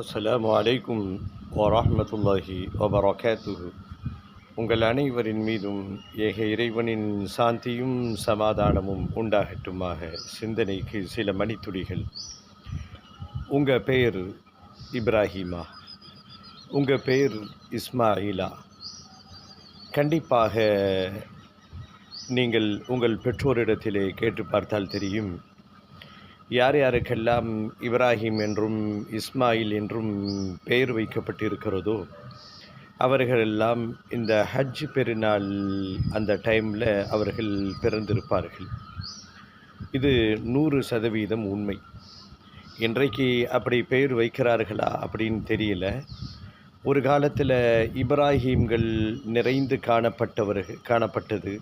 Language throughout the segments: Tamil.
அஸ்ஸலாமு அலைக்கும் வரமத்துல்லாஹி வபரகாத்துஹு. உங்கள் அனைவரின் மீதும் ஏக இறைவனின் சாந்தியும் சமாதானமும் உண்டாகட்டுமாக சிந்தனைக்கு சில மணித்துளிகள். உங்கள் பெயர் இப்ராஹிமா. உங்கள் பெயர் இஸ்மாயிலா. கண்டிப்பாக நீங்கள் உங்கள் பெற்றோரிடத்திலே கேட்டு பார்த்தால் தெரியும் யார் யாருக்கெல்லாம் இப்ராஹிம் என்றும் இஸ்மாயில் என்றும் பெயர் வைக்கப்பட்டிருக்கிறதோ அவர்களெல்லாம் இந்த ஹஜ் பெருநாள் அந்த டைமில் அவர்கள் பிறந்திருப்பார்கள். இது நூறு சதவீதம் உண்மை. இன்றைக்கு அப்படி பெயர் வைக்கிறார்களா அப்படின்னு தெரியல. ஒரு காலத்தில் இப்ராஹீம்கள் நிறைந்து காணப்பட்டவர்கள் காணப்பட்டது.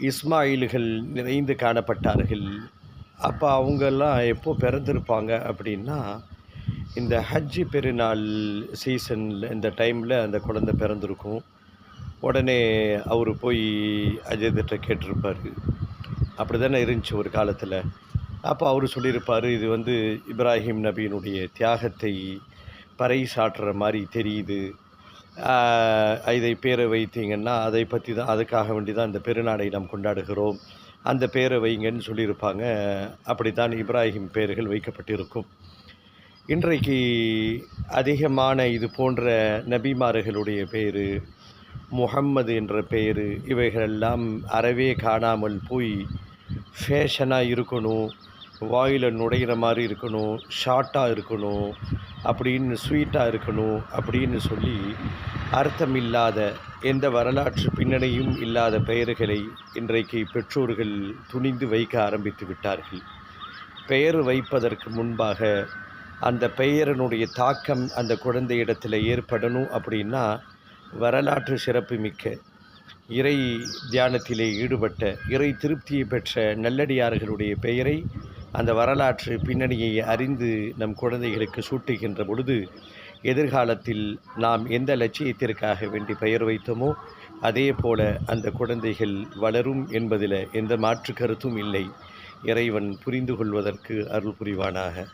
இஸ்மாயில்கள் நிறைந்து காணப்பட்டார்கள். அப்போ அவங்கெல்லாம் எப்போ பிறந்திருப்பாங்க அப்படின்னா இந்த ஹஜ்ஜி பெருநாள் சீசனில் இந்த டைமில் அந்த குழந்தை பிறந்திருக்கும். உடனே அவர் போய் அஜித்திட்ட கேட்டிருப்பார். அப்படி தானே இருந்துச்சு ஒரு காலத்தில். அப்போ அவர் சொல்லியிருப்பார் இது வந்து இப்ராஹிம் நபியினுடைய தியாகத்தை பறைசாற்றுற மாதிரி தெரியுது. இதை பேரை வைத்தீங்கன்னா அதை பற்றி தான் அதுக்காக வேண்டி தான் இந்த பெருநாளை நாம் கொண்டாடுகிறோம். அந்த பேரை வைங்கன்னு சொல்லியிருப்பாங்க. அப்படித்தான் இப்ராஹிம் பெயர்கள் வைக்கப்பட்டிருக்கும். இன்றைக்கு அதிகமான இது போன்ற நபிமார்களுடைய பேர் முஹம்மது என்ற பெயர் இவைகளெல்லாம் அறவே காணாமல் போய் ஃபேஷனாக இருக்கணும் வாயில் நுழையிற மாதிரி இருக்கணும் ஷார்ட்டாக இருக்கணும் அப்படின்னு ஸ்வீட்டாக இருக்கணும் அப்படின்னு சொல்லி அர்த்தமில்லாத எந்த வரலாற்று பின்னணியும் இல்லாத பெயர்களை இன்றைக்கு பெற்றோர்கள் துணிந்து வைக்க ஆரம்பித்து விட்டார்கள். பெயர் வைப்பதற்கு முன்பாக அந்த பெயரனுடைய தாக்கம் அந்த குழந்தையிடத்தில் ஏற்படணும் அப்படின்னா வரலாற்று சிறப்புமிக்க இறை தியானத்திலே ஈடுபட்ட இறை திருப்தியை பெற்ற நல்லடியார்களுடைய பெயரை அந்த வரலாற்று பின்னணியை அறிந்து நம் குழந்தைகளுக்கு சூட்டுகின்ற பொழுது எதிர்காலத்தில் நாம் எந்த லட்சியத்திற்காக வேண்டி பெயர் வைத்தோமோ அதே போல அந்த குழந்தைகள் வளரும் என்பதில் எந்த மாற்று கருத்தும் இல்லை. இறைவன் புரிந்து கொள்வதற்கு அருள் புரிவானாக.